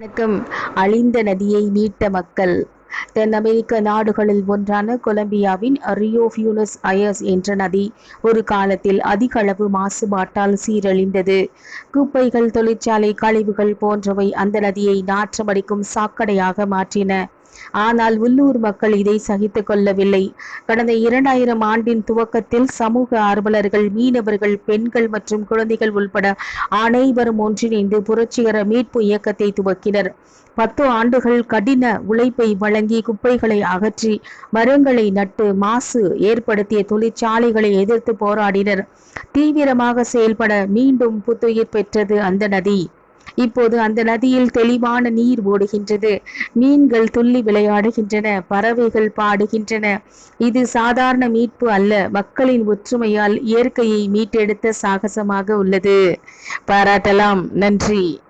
வணக்கம். அழிந்த நதியை மீட்ட மக்கள். தென் அமெரிக்க நாடுகளில் ஒன்றான கொலம்பியாவின் ரியோ ஃபியூனஸ் அயர்ஸ் என்ற நதி ஒரு காலத்தில் அதிக அளவு மாசுபாட்டால் சீரழிந்தது. குப்பைகள் தொழிற்சாலை கழிவுகள் போன்றவை அந்த நதியை நாற்றமடிக்கும் சாக்கடையாக மாற்றின. ஆனால் உள்ளூர் மக்கள் இதை சகித்துக் கொள்ளவில்லை. கடந்த இரண்டாயிரம் ஆண்டின் துவக்கத்தில் சமூக ஆர்வலர்கள் மீனவர்கள் பெண்கள் மற்றும் குழந்தைகள் உள்பட அனைவரும் ஒன்றிணைந்து புரட்சிகர மீட்பு இயக்கத்தை துவக்கினர். பத்து ஆண்டுகள் கடின உழைப்பை வழங்கி குப்பைகளை அகற்றி மரங்களை நட்டு மாசு ஏற்படுத்திய தொழிற்சாலைகளை எதிர்த்து போராடினர். தீவிரமாக செயல்பட மீண்டும் புத்துயிர் பெற்றது அந்த நதி. இப்போது அந்த நதியில் தெளிவான நீர் ஓடுகின்றது. மீன்கள் துள்ளி விளையாடுகின்றன பறவைகள் பாடுகின்றன. இது சாதாரண மீட்பு அல்ல மக்களின் ஒற்றுமையால் இயற்கையை மீட்டெடுத்த சாகசமாக உள்ளது. பாராட்டலாம். நன்றி.